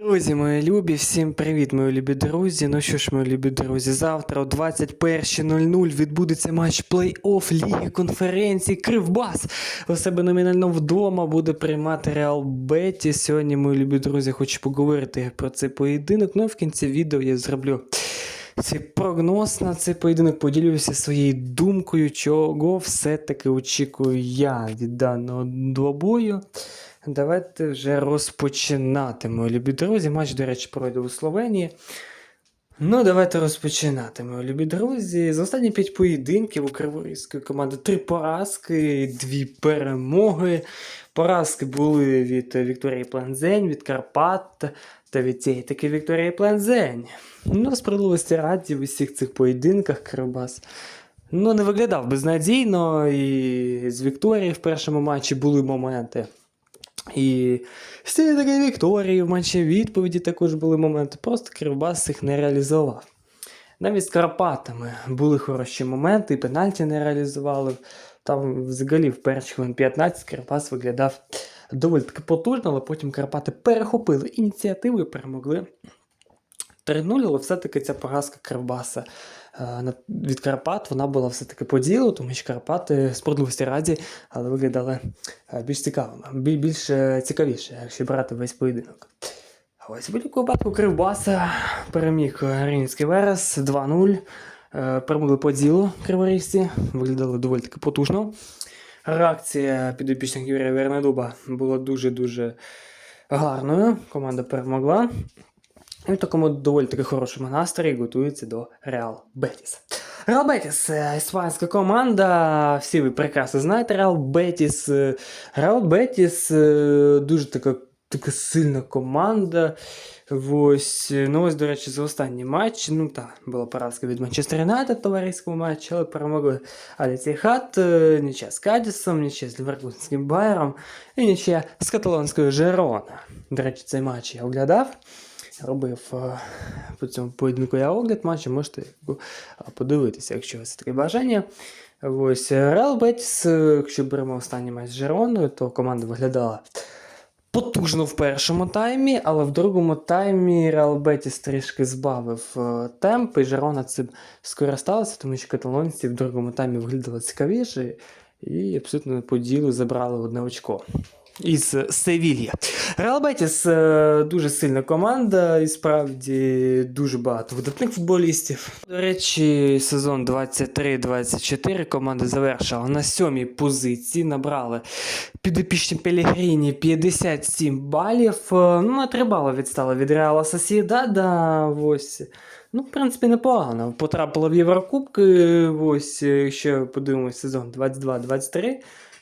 Друзі, мої любі, всім привіт, мої любі друзі. Ну що ж, мої любі друзі, завтра о 21.00 відбудеться матч плей-офф Ліги конференції Кривбас. У себе номінально вдома буде приймати Реал Беті. Сьогодні, мої любі друзі, хочу поговорити про цей поєдинок. Ну і в кінці відео я зроблю цей прогноз на цей поєдинок, поділюся своєю думкою, чого все-таки очікую я від даного двобою. Давайте вже розпочинати, мої любі друзі. Матч, до речі, пройде у Словенії. Ну, давайте розпочинати, мої любі друзі. За останні п'ять поєдинків у Криворізької команди три поразки, дві перемоги. Поразки були від Вікторії Плензень, від Карпат та від цієї таки Вікторії Плензень. Ну, справедливості раді в усіх цих поєдинках Кривбас. Ну, не виглядав безнадійно, і з Вікторії в першому матчі були моменти. І цієї такої Вікторії в матчі відповіді також були моменти. Просто Кривбас їх не реалізував. Навіть з Карпатами були хороші моменти, і пенальті не реалізували. Там взагалі в перші хвилин 15 Кривбас виглядав доволі таки потужно, але потім Карпати перехопили ініціативу і перемогли 3-0, але все-таки ця поразка Кривбаса від Карпат вона була все-таки по ділу, тому що Карпати справедливості раді, але виглядали е, більш цікавими, більш е, цікавіше, якщо брати весь поєдинок. Ось в будь-якому випадку Кривбаса переміг е, Рівненський Верес 2-0. Е, Перемогли по ділу криворізці, виглядали доволі таки потужно. Реакція підопічних Юрія Вернедуба була дуже-дуже гарною. Команда перемогла. І в такому доволі таки хорошому настрої готується до Реал Бетіс. Реал Бетіс, е, іспанська команда. Всі ви прекрасно знаєте Реал Бетіс. Е, Реал Бетіс е, дуже така, така сильна команда. Ось, е, ну ось, до речі, за останній матч. Ну так, була поразка від Манчестер Юнайтед товариському матчі, але перемогли Аліці Хат, нічия з Кадісом, нічия з Ліверкузенським Байером і нічия з каталонською Жерона. До речі, цей матч я оглядав робив е, по цьому поєдинку я огляд матчу, можете е, подивитися, якщо у вас таке бажання. Ось Реал Бетіс, якщо беремо останній матч з Жероною, то команда виглядала потужно в першому таймі, але в другому таймі Реал Бетіс трішки збавив е, темп, і Жерона цим скористалася, тому що каталонці в другому таймі виглядали цікавіше і абсолютно по ділу забрали одне очко із Севілья. Реал Бетіс е, дуже сильна команда, і справді дуже багато видатних футболістів. До речі, сезон 23-24 команда завершила на сьомій позиції. Набрали підопічні Пелігріні 57 балів. Е, Ну, на 3 бали відстала від Реала Сосідада. Ось. Ну, в принципі, непогано. Потрапила в Єврокубки. Ось, е, якщо подивимось сезон 22-23.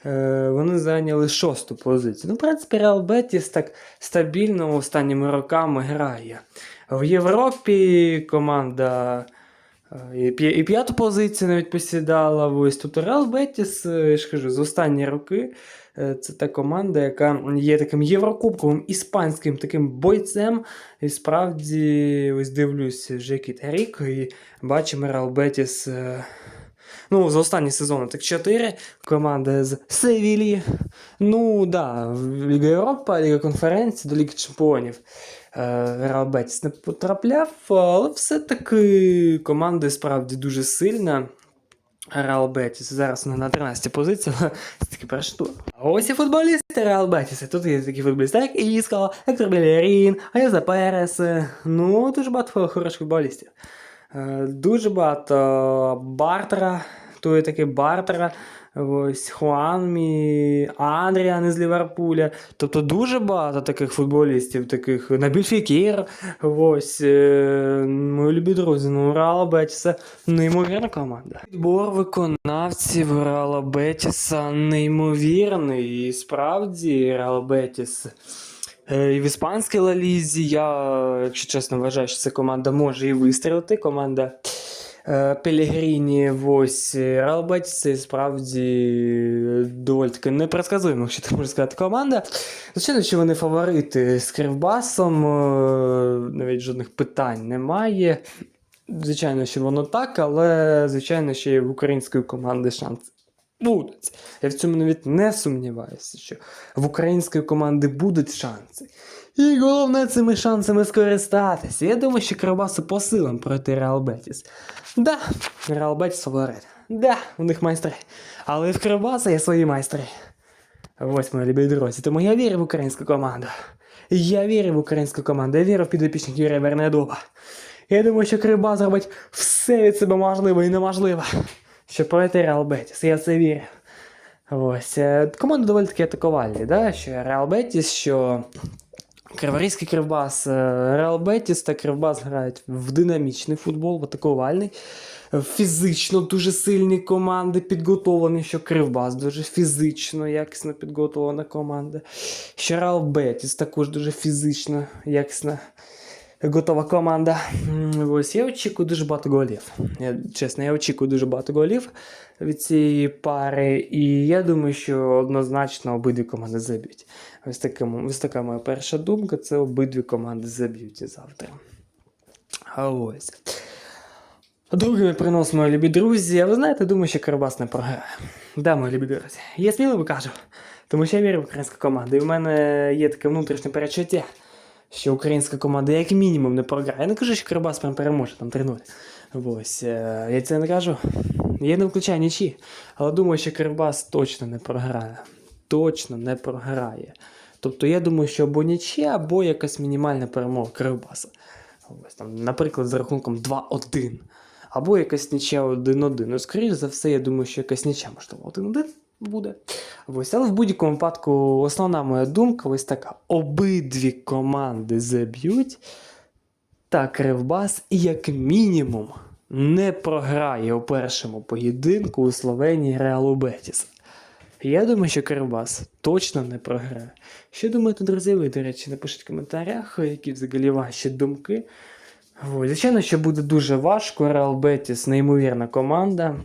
Е, вони зайняли шосту позицію. Ну, в принципі, Реал Бетіс так стабільно останніми роками грає. В Європі команда е, і п'яту позицію навіть посідала. Ось тут Реал Бетіс, е, я ж кажу, за останні роки це та команда, яка є таким єврокубковим іспанським таким бойцем. І справді, ось дивлюсь, вже який рік, і бачимо Реал Бетіс. Ну, за останні сезони так 4 команда з Севілії. Ну, да, Ліга Європа, Ліга конференції, до Ліги Чемпіонів. е, Реал Бетіс не потрапляв, але все-таки команда справді дуже сильна. Реал Бетіс. Зараз вона на 13 позиції, але це таки перший тур. Ось і футболісти Реал Бетіса. Тут є такі футболісти, як Іскала, Ектор Белерін, Айза Перес. Ну, дуже багато хороших футболістів. Е, Дуже багато Бартера, то є такий Бартера, ось Хуанмі, Андріан із Ліверпуля. Тобто дуже багато таких футболістів, таких Набіль Фікір. Ось е, мої любі друзі, ну Реала Бетіса неймовірна команда. Відбор виконавців Реала Бетіса неймовірний. І справді Реал Бетіс. Е, І в іспанській лалізі я, якщо чесно, вважаю, що ця команда може і вистрілити. Команда е, Пелігріні, ось е, це справді доволі таки непредсказуємо, якщо так можна сказати, команда. Звичайно, що вони фаворити з Кривбасом, е, навіть жодних питань немає. Звичайно, що воно так, але звичайно, що і в української команди шанс будуть. Я в цьому навіть не сумніваюся, що в української команди будуть шанси. І головне цими шансами скористатися. Я думаю, що Кривбасу по силам проти Реал Бетіс. Да, Реал Бетіс фаворит. Да, у них майстри. Але в Кривбаса є свої майстри. Ось мої любі друзі. Тому я вірю в українську команду. Я вірю в українську команду. Я вірю в підопічних Юрія Вернедуба. Я думаю, що Кривбас зробить все від себе можливе і неможливе, щоб пройти Реал Бетіс. Я це вірю. Ось. е, Команди доволі таки атакувальні, да? що Реал Бетіс, що Криворізький Кривбас, Реал Бетіс та Кривбас грають в динамічний футбол, в атакувальний. Фізично дуже сильні команди підготовлені, що Кривбас дуже фізично, якісно підготовлена команда. Що Реал Бетіс також дуже фізично, якісно готова команда. Ось я очікую дуже багато голів. Я, чесно, я очікую дуже багато голів від цієї пари, і я думаю, що однозначно обидві команди заб'ють. Ось, ось така моя перша думка: це обидві команди заб'ють завтра. А ось. Другими принос, мої любі друзі. А ви знаєте, думаю, що Карабас не програє. Да, мої любі друзі. Я сміливо кажу, тому що я вірю в українську команду. І в мене є таке внутрішнє перечуття, що українська команда як мінімум не програє. Я не кажу, що Карабас прям переможе там 3-0. Ось, е, я це не кажу. Я не включаю нічі, але думаю, що Кривбас точно не програє. Точно не програє. Тобто я думаю, що або нічия, або якась мінімальна перемога Кривбаса. Ось там, наприклад, з рахунком 2-1. Або якась нічия 1-1. Ну, скоріш за все, я думаю, що якась нічия, можливо, 1-1 буде. Ось, але в будь-якому випадку основна моя думка ось така: обидві команди заб'ють, та Кривбас, як мінімум, не програє у першому поєдинку у Словенії Реалу Бетіс. Я думаю, що Кривбас точно не програє. Що думаєте, друзі? Ви, до речі, напишіть в коментарях, які взагалі ваші думки. Ось, звичайно, що буде дуже важко. Реал Бетіс неймовірна команда.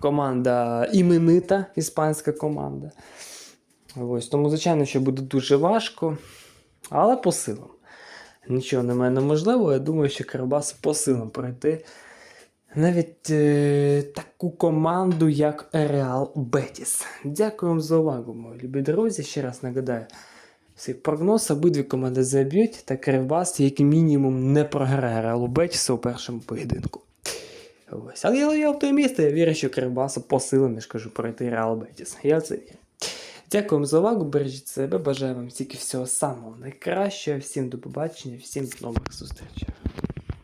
Команда іменита, іспанська команда. Ось, тому, звичайно, що буде дуже важко, але по силам. Нічого немає неможливого. Я думаю, що Карабас по силам пройти навіть е, таку команду, як Реал Бетіс. Дякую вам за увагу, мої любі друзі. Ще раз нагадаю. Свій прогноз обидві команди заб'ють, та Кривбас, як мінімум, не програє Реалу Бетісу у першому поєдинку. Ось. Але я, я оптиміст, я вірю, що Кривбасу по силам, я ж кажу, пройти Реал Бетіс. Я це вірю. Дякую за увагу, бережіть себе, бажаю вам тільки всього самого найкращого. Всім до побачення, всім до нових зустрічей.